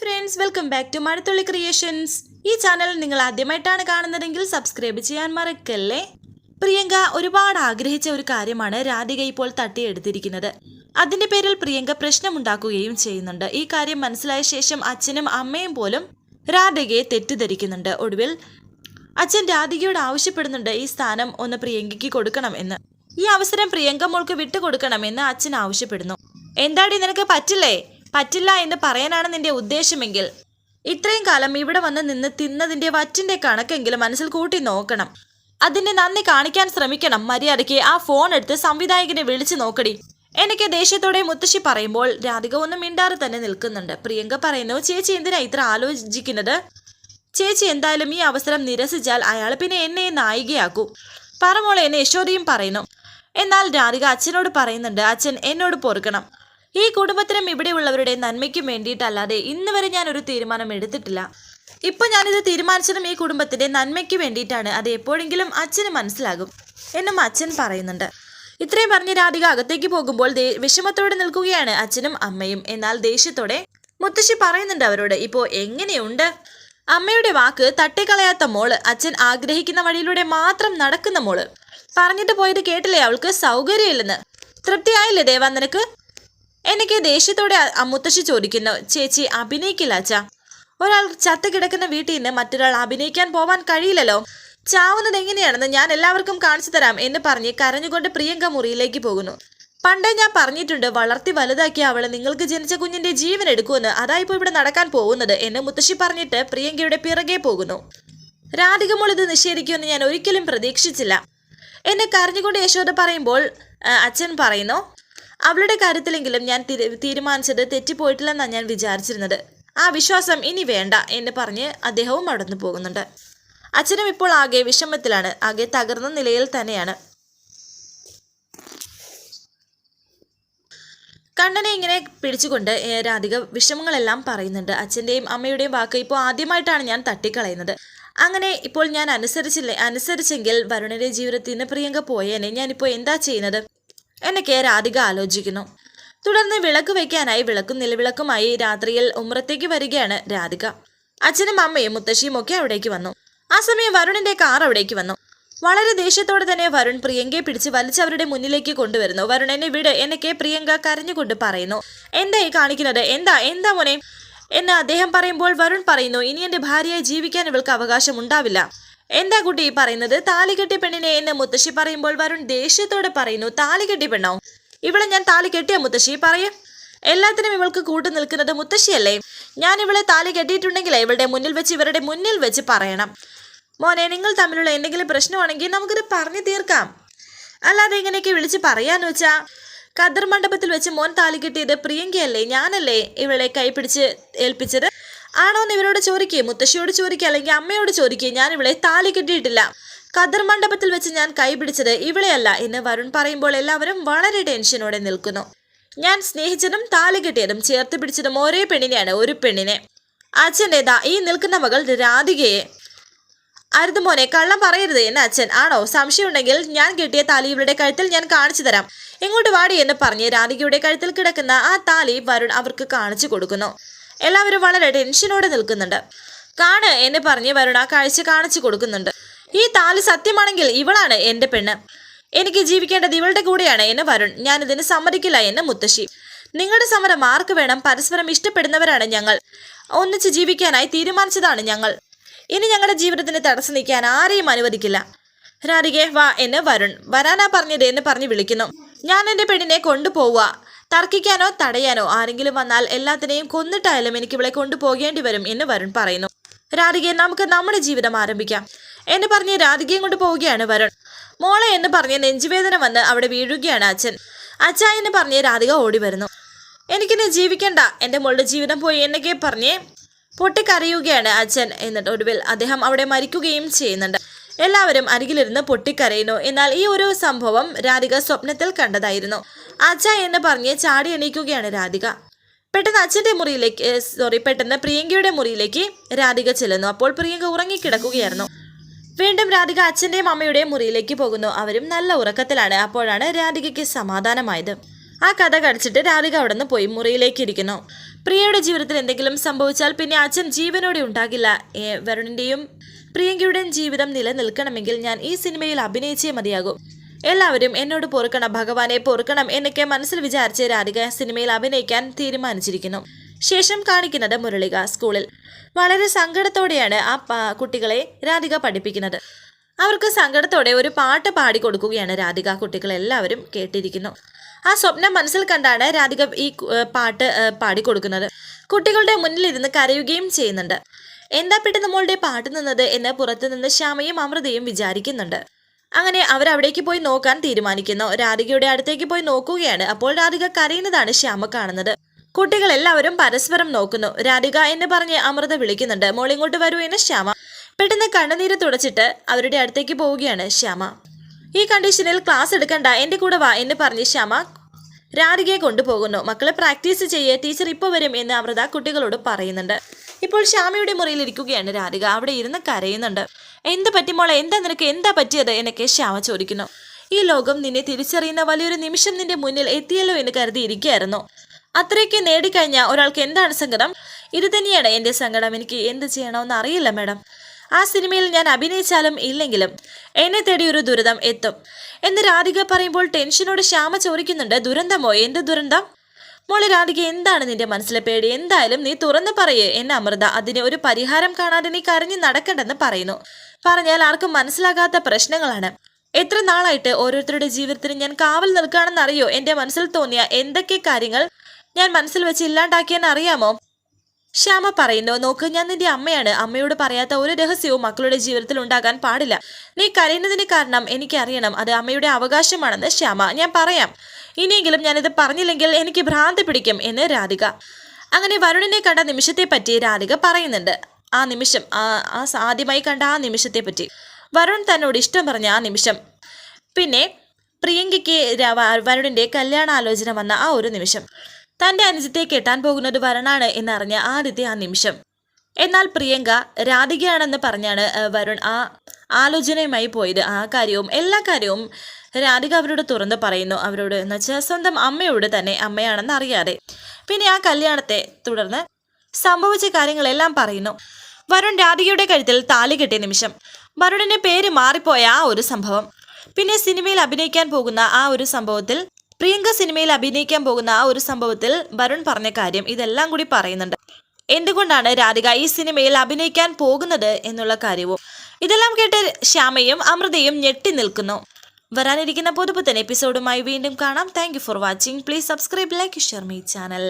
Friends welcome back to Mazhathulli creations ഈ channel നിങ്ങൾ ആദ്യമായിട്ടാണ് കാണുന്നതെങ്കിൽ സബ്സ്ക്രൈബ് ചെയ്യാൻ മറക്കല്ലേ? പ്രിയങ്ക ഒരുപാട് ആഗ്രഹിച്ച ഒരു കാര്യമാണ് രാധിക ഇപ്പോൾ തട്ടിയെടുത്തിരിക്കുന്നത്. അതിന്റെ പേരിൽ പ്രിയങ്ക പ്രശ്നമുണ്ടാക്കുകയും ചെയ്യുന്നുണ്ട്. ഈ കാര്യം മനസ്സിലായ ശേഷം അച്ഛനും അമ്മയും പോലും രാധികയെ തെറ്റിദ്ധരിക്കുന്നുണ്ട്. ഒടുവിൽ അച്ഛൻ രാധികയോട് ആവശ്യപ്പെടുന്നുണ്ട് ഈ സ്ഥാനം ഒന്ന് പ്രിയങ്കയ്ക്ക് കൊടുക്കണം എന്ന്. ഈ അവസരം പ്രിയങ്ക മോൾക്ക് വിട്ടുകൊടുക്കണമെന്ന് അച്ഛൻ ആവശ്യപ്പെടുന്നു. എന്താടി നിനക്ക് പറ്റില്ലേ? പറ്റില്ല എന്ന് പറയാനാണ് നിന്റെ ഉദ്ദേശമെങ്കിൽ. ഇത്രയും കാലം ഇവിടെ വന്ന് നിന്ന് തിന്നതിന്റെ വറ്റിന്റെ കണക്കെങ്കിലും മനസ്സിൽ കൂട്ടി നോക്കണം. അതിന്റെ നന്ദി കാണിക്കാൻ ശ്രമിക്കണം. മര്യാദയ്ക്ക് ആ ഫോൺ എടുത്ത് സംവിധായകനെ വിളിച്ചു നോക്കടി. എനിക്ക് ദേഷ്യത്തോടെ മുത്തശ്ശി പറയുമ്പോൾ രാധിക ഒന്നും മിണ്ടാറ് തന്നെ നിൽക്കുന്നുണ്ട്. പ്രിയങ്ക പറയുന്നു ചേച്ചി എന്തിനാ ഇത്ര ആലോചിക്കുന്നത്? ചേച്ചി എന്തായാലും ഈ അവസരം നിരസിച്ചാൽ അയാൾ പിന്നെ എന്നെ നായികയാക്കൂ. പറമോളെ എന്നെ യശോദയും പറയുന്നു. എന്നാൽ രാധിക അച്ഛനോട് പറയുന്നുണ്ട് അച്ഛൻ എന്നോട് പൊറുക്കണം. ഈ കുടുംബത്തിനും ഇവിടെയുള്ളവരുടെ നന്മയ്ക്കും വേണ്ടിയിട്ടല്ലാതെ ഇന്ന് വരെ ഞാൻ ഒരു തീരുമാനം എടുത്തിട്ടില്ല. ഇപ്പൊ ഞാനിത് തീരുമാനിച്ചതും ഈ കുടുംബത്തിന്റെ നന്മയ്ക്ക് വേണ്ടിയിട്ടാണ്. അത് എപ്പോഴെങ്കിലും അച്ഛന് മനസ്സിലാകും എന്നും അച്ഛൻ പറയുന്നുണ്ട്. ഇത്രയും പറഞ്ഞ് രാധിക അകത്തേക്ക് പോകുമ്പോൾ വിഷമത്തോടെ നിൽക്കുകയാണ് അച്ഛനും അമ്മയും. എന്നാൽ ദേഷ്യത്തോടെ മുത്തശ്ശി പറയുന്നുണ്ട് അവരോട് ഇപ്പോ എങ്ങനെയുണ്ട്? അമ്മയുടെ വാക്ക് തട്ടിക്കളയാത്ത മോൾ അച്ഛൻ ആഗ്രഹിക്കുന്ന വഴിയിലൂടെ മാത്രം നടക്കുന്ന മോൾ. പറഞ്ഞിട്ട് പോയത് കേട്ടില്ലേ അവൾക്ക്? സൗകര്യമില്ലെന്ന്. തൃപ്തിയായില്ലേ ദേവാ നിനക്ക്? എനിക്ക് ദേഷ്യത്തോടെ മുത്തശ്ശി ചോദിക്കുന്നു ചേച്ചി അഭിനയിക്കില്ല അച്ഛാ. ഒരാൾ ചത്ത് കിടക്കുന്ന വീട്ടിൽ നിന്ന് മറ്റൊരാൾ അഭിനയിക്കാൻ പോവാൻ കഴിയില്ലല്ലോ. ചാവുന്നത് എങ്ങനെയാണെന്ന് ഞാൻ എല്ലാവർക്കും കാണിച്ചു തരാം എന്ന് പറഞ്ഞ് കരഞ്ഞുകൊണ്ട് പ്രിയങ്ക മുറിയിലേക്ക് പോകുന്നു. പണ്ടേ ഞാൻ പറഞ്ഞിട്ടുണ്ട് വളർത്തി വലുതാക്കിയ അവളെ നിങ്ങൾക്ക് ജനിച്ച കുഞ്ഞിന്റെ ജീവൻ എടുക്കുമെന്ന്. അതായിപ്പോ ഇവിടെ നടക്കാൻ പോകുന്നത് എന്ന് മുത്തശ്ശി പറഞ്ഞിട്ട് പ്രിയങ്കയുടെ പിറകെ പോകുന്നു. രാധികമോൾ ഇത് നിഷേധിക്കുമെന്ന് ഞാൻ ഒരിക്കലും പ്രതീക്ഷിച്ചില്ല എന്നെ കരഞ്ഞുകൊണ്ട് യശോദ പറയുമ്പോൾ അച്ഛൻ പറയുന്നു അവളുടെ കാര്യത്തിലെങ്കിലും ഞാൻ തീരുമാനിച്ചത് തെറ്റിപ്പോയിട്ടില്ലെന്നാണ് ഞാൻ വിചാരിച്ചിരുന്നത്. ആ വിശ്വാസം ഇനി വേണ്ട എന്ന് പറഞ്ഞ് അദ്ദേഹവും അടന്നു പോകുന്നുണ്ട്. അച്ഛനും ഇപ്പോൾ ആകെ വിഷമത്തിലാണ് ആകെ തകർന്ന നിലയിൽ തന്നെയാണ്. കണ്ണനെ ഇങ്ങനെ പിടിച്ചുകൊണ്ട് രാധിക വിഷമങ്ങളെല്ലാം പറയുന്നുണ്ട്. അച്ഛന്റെയും അമ്മയുടെയും വാക്ക് ഇപ്പോൾ ആദ്യമായിട്ടാണ് ഞാൻ തട്ടിക്കളയുന്നത്. അങ്ങനെ ഇപ്പോൾ ഞാൻ അനുസരിച്ചില്ലേ അനുസരിച്ചെങ്കിൽ വരുണിന്റെ ജീവിതത്തിൽ നിന്ന് പ്രിയങ്ക പോയേനെ. ഞാനിപ്പോൾ എന്താ ചെയ്യുന്നത്? എന്നൊക്കെ രാധിക ആലോചിക്കുന്നു. തുടർന്ന് വിളക്ക് വയ്ക്കാനായി വിളക്കും നിലവിളക്കുമായി രാത്രിയിൽ ഉമ്രത്തേക്ക് വരികയാണ് രാധിക. അച്ഛനും അമ്മയും മുത്തശ്ശിയും ഒക്കെ അവിടേക്ക് വന്നു. ആ സമയം വരുണിന്റെ കാർ അവിടേക്ക് വന്നു. വളരെ ദേഷ്യത്തോടെ തന്നെ വരുൺ പ്രിയങ്കയെ പിടിച്ച് വലിച്ചവരുടെ മുന്നിലേക്ക് കൊണ്ടുവരുന്നു. വരുൺ എന്നെ വിട് എന്നൊക്കെ പ്രിയങ്ക കരഞ്ഞുകൊണ്ട് പറയുന്നു. എന്താ ഈ കാണിക്കുന്നത്? എന്താ? എന്താ മോനെ? എന്ന് അദ്ദേഹം പറയുമ്പോൾ വരുൺ പറയുന്നു ഇനി എന്റെ ഭാര്യയായി ജീവിക്കാൻ ഇവൾക്ക് അവകാശം ഉണ്ടാവില്ല. എന്താ കുട്ടി ഈ പറയുന്നത്? താലികെട്ടി പെണ്ണിനെ എന്ന് മുത്തശ്ശി പറയുമ്പോൾ വരുൺ ദേഷ്യത്തോടെ പറയുന്നു താലികെട്ടി പെണ്ണോ? ഇവിടെ ഞാൻ താലി കെട്ടിയ മുത്തശ്ശി പറയേ. എല്ലാത്തിനും ഇവൾക്ക് കൂട്ടു നിൽക്കുന്നത് മുത്തശ്ശിയല്ലേ? ഞാൻ ഇവളെ താലി കെട്ടിയിട്ടുണ്ടെങ്കിൽ ഇവളുടെ മുന്നിൽ വെച്ച് ഇവരുടെ മുന്നിൽ വെച്ച് പറയണം. മോനെ നിങ്ങൾ തമ്മിലുള്ള എന്തെങ്കിലും പ്രശ്നമാണെങ്കിൽ നമുക്കിത് പറഞ്ഞു തീർക്കാം. അല്ലാതെ ഇങ്ങനെയൊക്കെ വിളിച്ച് പറയാന്ന് വെച്ചാ കദർ മണ്ഡപത്തിൽ വെച്ച് മോൻ താലി കെട്ടിയത് പ്രിയങ്കയല്ലേ ഞാനല്ലേ ഇവളെ കൈപിടിച്ച് ഏൽപ്പിച്ചത്? ആണോന്ന് ഇവരോട് ചോദിക്കുക മുത്തശ്ശിയോട് ചോദിക്കുക അല്ലെങ്കിൽ അമ്മയോട് ചോദിക്കുക ഞാൻ ഇവിടെ താലി കെട്ടിയിട്ടില്ല. കദർ മണ്ഡപത്തിൽ വെച്ച് ഞാൻ കൈപിടിച്ചത് ഇവിടെയല്ല എന്ന് വരുൺ പറയുമ്പോൾ എല്ലാവരും വളരെ ടെൻഷനോടെ നിൽക്കുന്നു. ഞാൻ സ്നേഹിച്ചതും താലി കെട്ടിയതും ചേർത്ത് പിടിച്ചതും ഒരേ പെണ്ണിനെയാണ് ഒരു പെണ്ണിനെ. അച്ഛന്റെതാ ഈ നിൽക്കുന്ന മകൾ രാധികയെ. അരുത് മോനെ കള്ളം പറയരുത് എന്ന് അച്ഛൻ. ആണോ? സംശയമുണ്ടെങ്കിൽ ഞാൻ കെട്ടിയ താലി ഇവരുടെ കഴുത്തിൽ ഞാൻ കാണിച്ചു തരാം. ഇങ്ങോട്ട് വാടി എന്ന് പറഞ്ഞ് രാധികയുടെ കഴുത്തിൽ കിടക്കുന്ന ആ താലി വരുൺ അവർക്ക് കാണിച്ചു കൊടുക്കുന്നു. എല്ലാവരും വളരെ ടെൻഷനോടെ നിൽക്കുന്നുണ്ട്. കാണ് എന്ന് പറഞ്ഞ് വരുണ കാഴ്ച കാണിച്ചു കൊടുക്കുന്നുണ്ട്. ഈ താലി സത്യമാണെങ്കിൽ ഇവളാണ് എന്റെ പെണ്ണ്. എനിക്ക് ജീവിക്കേണ്ടത് ഇവളുടെ കൂടെയാണ് എന്ന് വരുൺ. ഞാൻ ഇതിന് സമ്മതിക്കില്ല എന്ന് മുത്തശ്ശി. നിങ്ങളുടെ സമരം ആർക്ക് വേണം? പരസ്പരം ഇഷ്ടപ്പെടുന്നവരാണ് ഞങ്ങൾ. ഒന്നിച്ച് ജീവിക്കാനായി തീരുമാനിച്ചതാണ് ഞങ്ങൾ. ഇനി ഞങ്ങളുടെ ജീവിതത്തിന് തടസ്സം നിൽക്കാൻ ആരെയും അനുവദിക്കില്ല. രാധികെ വാ എന്ന് വരുൺ. വരാനാ പറഞ്ഞത് എന്ന് പറഞ്ഞ് വിളിക്കുന്നു. ഞാൻ എന്റെ പെണ്ണിനെ കൊണ്ടുപോവുക തർക്കിക്കാനോ തടയാനോ ആരെങ്കിലും വന്നാൽ എല്ലാത്തിനെയും കൊന്നിട്ടായാലും എനിക്ക് ഇവളെ കൊണ്ടുപോകേണ്ടി വരും എന്ന് വരുൺ പറയുന്നു. രാധികയെ നമുക്ക് നമ്മുടെ ജീവിതം ആരംഭിക്കാം എന്ന് പറഞ്ഞ് രാധികയും കൊണ്ട് പോവുകയാണ് വരുൺ. മോളെ എന്ന് പറഞ്ഞ് നെഞ്ചുവേദന വന്ന് അവിടെ വീഴുകയാണ് അച്ഛൻ. അച്ഛ എന്ന് പറഞ്ഞ് രാധിക ഓടി വരുന്നു. എനിക്കിന്ന് ജീവിക്കണ്ട. എന്റെ മോളുടെ ജീവിതം പോയി എന്നൊക്കെ പറഞ്ഞ് പൊട്ടിക്കറിയുകയാണ് അച്ഛൻ. എന്നിട്ട് ഒടുവിൽ അദ്ദേഹം അവിടെ മരിക്കുകയും ചെയ്യുന്നുണ്ട്. എല്ലാവരും അരികിലിരുന്ന് പൊട്ടിക്കരയുന്നു. എന്നാൽ ഈ ഒരു സംഭവം രാധിക സ്വപ്നത്തിൽ കണ്ടതായിരുന്നു. അച്ഛ എന്ന് പറഞ്ഞ് ചാടി എണീക്കുകയാണ് രാധിക. പെട്ടെന്ന് അച്ഛന്റെ മുറിയിലേക്ക് സോറി പെട്ടെന്ന് പ്രിയങ്കയുടെ മുറിയിലേക്ക് രാധിക ചെല്ലുന്നു. അപ്പോൾ പ്രിയങ്ക ഉറങ്ങിക്കിടക്കുകയായിരുന്നു. വീണ്ടും രാധിക അച്ഛന്റെയും അമ്മയുടെയും മുറിയിലേക്ക് പോകുന്നു. അവരും നല്ല ഉറക്കത്തിലാണ്. അപ്പോഴാണ് രാധികയ്ക്ക് സമാധാനമായത്. ആ കഥ കടിച്ചിട്ട് രാധിക അവിടെ നിന്ന് പോയി മുറിയിലേക്ക് ഇരിക്കുന്നു പ്രിയയുടെ ജീവിതത്തിൽ എന്തെങ്കിലും സംഭവിച്ചാൽ പിന്നെ അച്ഛൻ ജീവനോടെ ഉണ്ടാകില്ല. ഏ, വരുണിന്റെയും പ്രിയങ്കയുടെയും ജീവിതം നിലനിൽക്കണമെങ്കിൽ ഞാൻ ഈ സിനിമയിൽ അഭിനയിച്ചേ മതിയാകും. എല്ലാവരും എന്നോട് പൊറുക്കണം ഭഗവാനെ പൊറുക്കണം എന്നൊക്കെ മനസ്സിൽ വിചാരിച്ച് രാധിക സിനിമയിൽ അഭിനയിക്കാൻ തീരുമാനിച്ചിരിക്കുന്നു. ശേഷം കാണിക്കുന്നത് മുരളിക സ്കൂളിൽ. വളരെ സങ്കടത്തോടെയാണ് ആ കുട്ടികളെ രാധിക പഠിപ്പിക്കുന്നത്. അവർക്ക് സങ്കടത്തോടെ ഒരു പാട്ട് പാടിക്കൊടുക്കുകയാണ് രാധിക. കുട്ടികളെല്ലാവരും കേട്ടിരിക്കുന്നു. ആ സ്വപ്നം മനസ്സിൽ കണ്ടാണ് രാധിക ഈ പാട്ട് പാടിക്കൊടുക്കുന്നത് കുട്ടികളുടെ മുന്നിലിരുന്ന് കരയുകയും ചെയ്യുന്നുണ്ട്. എന്താ പെട്ടെന്ന് മോളുടെ പാട്ട് നിന്നത് എന്ന് പുറത്തുനിന്ന് ശ്യാമയും അമൃതയും വിചാരിക്കുന്നുണ്ട്. അങ്ങനെ അവരവിടേക്ക് പോയി നോക്കാൻ തീരുമാനിക്കുന്നു. രാധികയുടെ അടുത്തേക്ക് പോയി നോക്കുകയാണ്. അപ്പോൾ രാധിക കരയുന്നതാണ് ശ്യാമ കാണുന്നത്. കുട്ടികൾ എല്ലാവരും പരസ്പരം നോക്കുന്നു. രാധിക എന്ന് പറഞ്ഞ് അമൃത വിളിക്കുന്നുണ്ട്. മോളിങ്ങോട്ട് വരൂ എന്ന് ശ്യാമ പെട്ടെന്ന് കണ്ണുനീര് തുടച്ചിട്ട് അവരുടെ അടുത്തേക്ക് പോവുകയാണ് ശ്യാമ. ഈ കണ്ടീഷനിൽ ക്ലാസ് എടുക്കണ്ട എന്റെ കൂടെ വാ എന്ന് പറഞ്ഞ് ശ്യാമ രാധികയെ കൊണ്ടുപോകുന്നു. മക്കളെ പ്രാക്ടീസ് ചെയ്യേ ടീച്ചർ ഇപ്പോൾ വരും എന്ന് അമൃത കുട്ടികളോട് പറയുന്നുണ്ട്. ഇപ്പോൾ ശ്യാമയുടെ മുറിയിൽ ഇരിക്കുകയാണ് രാധിക. അവിടെ ഇരുന്ന് കരയുന്നുണ്ട്. എന്ത് പറ്റി മോളെ? എന്താ നിനക്ക്? എന്താ പറ്റിയത്? എന്നൊക്കെ ശ്യാമ ചോദിക്കുന്നു. ഈ ലോകം നിന്നെ തിരിച്ചറിയുന്ന വലിയൊരു നിമിഷം നിന്റെ മുന്നിൽ എത്തിയല്ലോ എന്ന് കരുതി ഇരിക്കുകയായിരുന്നു. അത്രയ്ക്ക് നേടിക്കഴിഞ്ഞ ഒരാൾക്ക് എന്താണ് സങ്കടം? ഇത് തന്നെയാണ് എന്റെ സങ്കടം. എനിക്ക് എന്ത് ചെയ്യണമെന്ന് അറിയില്ല മാഡം. ആ സിനിമയിൽ ഞാൻ അഭിനയിച്ചാലും ഇല്ലെങ്കിലും എന്നെ തേടി ഒരു ദുരിതം എത്തും. എന്ന് രാധിക പറയുമ്പോൾ ടെൻഷനോട് ശ്യാമ ചോദിക്കുന്നുണ്ട്. ദുരന്തമോ? എന്ത് ദുരന്തം? മോളെ രാധിക എന്താണ് നിന്റെ മനസ്സിലെ പേടി? എന്തായാലും നീ തുറന്നു പറയേ. എന്നെ അമൃത അതിന് ഒരു പരിഹാരം കാണാതെ നീ കരഞ്ഞു നടക്കണ്ടെന്ന് പറയുന്നു. പറഞ്ഞാൽ ആർക്കും മനസ്സിലാകാത്ത പ്രശ്നങ്ങളാണ്. എത്ര നാളായിട്ട് ഓരോരുത്തരുടെ ജീവിതത്തിന് ഞാൻ കാവൽ നിൽക്കുകയാണെന്ന് അറിയോ എന്റെ മനസ്സിൽ തോന്നിയ എന്തൊക്കെ കാര്യങ്ങൾ ഞാൻ മനസ്സിൽ വെച്ച് ഇല്ലാണ്ടാക്കിയെന്ന് അറിയാമോ? ശ്യാമ പറയുന്നു നോക്ക് ഞാൻ നിന്റെ അമ്മയാണ്. അമ്മയോട് പറയാത്ത ഒരു രഹസ്യവും മക്കളുടെ ജീവിതത്തിൽ ഉണ്ടാകാൻ പാടില്ല. നീ കരയുന്നതിന് കാരണം എനിക്കറിയണം. അത് അമ്മയുടെ അവകാശമാണെന്ന് ശ്യാമ ഞാൻ പറയാം. ഇനിയെങ്കിലും ഞാനിത് പറഞ്ഞില്ലെങ്കിൽ എനിക്ക് ഭ്രാന്ത് പിടിക്കും എന്ന് രാധിക. അങ്ങനെ വരുണിനെ കണ്ട നിമിഷത്തെ പറ്റി രാധിക പറയുന്നുണ്ട്. ആ നിമിഷം ആ ആദ്യമായി കണ്ട ആ നിമിഷത്തെ പറ്റി വരുൺ തന്നോട് ഇഷ്ടം പറഞ്ഞ ആ നിമിഷം. പിന്നെ പ്രിയങ്കയ്ക്ക് വരുണിന്റെ കല്യാണാലോചന വന്ന ആ ഒരു നിമിഷം. തന്റെ അനുജത്തെ കെട്ടാൻ പോകുന്നത് വരണാണ് എന്നറിഞ്ഞ ആദ്യത്തെ ആ നിമിഷം. എന്നാൽ പ്രിയങ്ക രാധികയാണെന്ന് പറഞ്ഞാണ് വരുൺ ആ ആലോചനയുമായി പോയത്. ആ കാര്യവും എല്ലാ കാര്യവും രാധിക അവരോട് തുറന്ന് പറയുന്നു. അവരോട് എന്ന് വെച്ചാൽ സ്വന്തം അമ്മയോട് തന്നെ അമ്മയാണെന്ന് അറിയാതെ. പിന്നെ ആ കല്യാണത്തെ തുടർന്ന് സംഭവിച്ച കാര്യങ്ങളെല്ലാം പറയുന്നു. വരുൺ രാധികയുടെ കഴുത്തിൽ താലി കെട്ടിയ നിമിഷം വരുണിന്റെ പേര് മാറിപ്പോയ ആ ഒരു സംഭവം. പിന്നെ സിനിമയിൽ അഭിനയിക്കാൻ പോകുന്ന ആ ഒരു സംഭവത്തിൽ പ്രിയങ്ക സിനിമയിൽ അഭിനയിക്കാൻ പോകുന്ന ആ ഒരു സംഭവത്തിൽ വരുൺ പറഞ്ഞ കാര്യം ഇതെല്ലാം കൂടി പറയുന്നുണ്ട്. എന്തുകൊണ്ടാണ് രാധിക ഈ സിനിമയിൽ അഭിനയിക്കാൻ പോകുന്നത് എന്നുള്ള കാര്യവും? ഇതെല്ലാം കേട്ട് ശ്യാമയും അമൃതയും ഞെട്ടി നിൽക്കുന്നു. വരാനിരിക്കുന്ന പുതുപുത്തൻ എപ്പിസോഡുമായി വീണ്ടും കാണാം. Thank for watching please subscribe like share my channel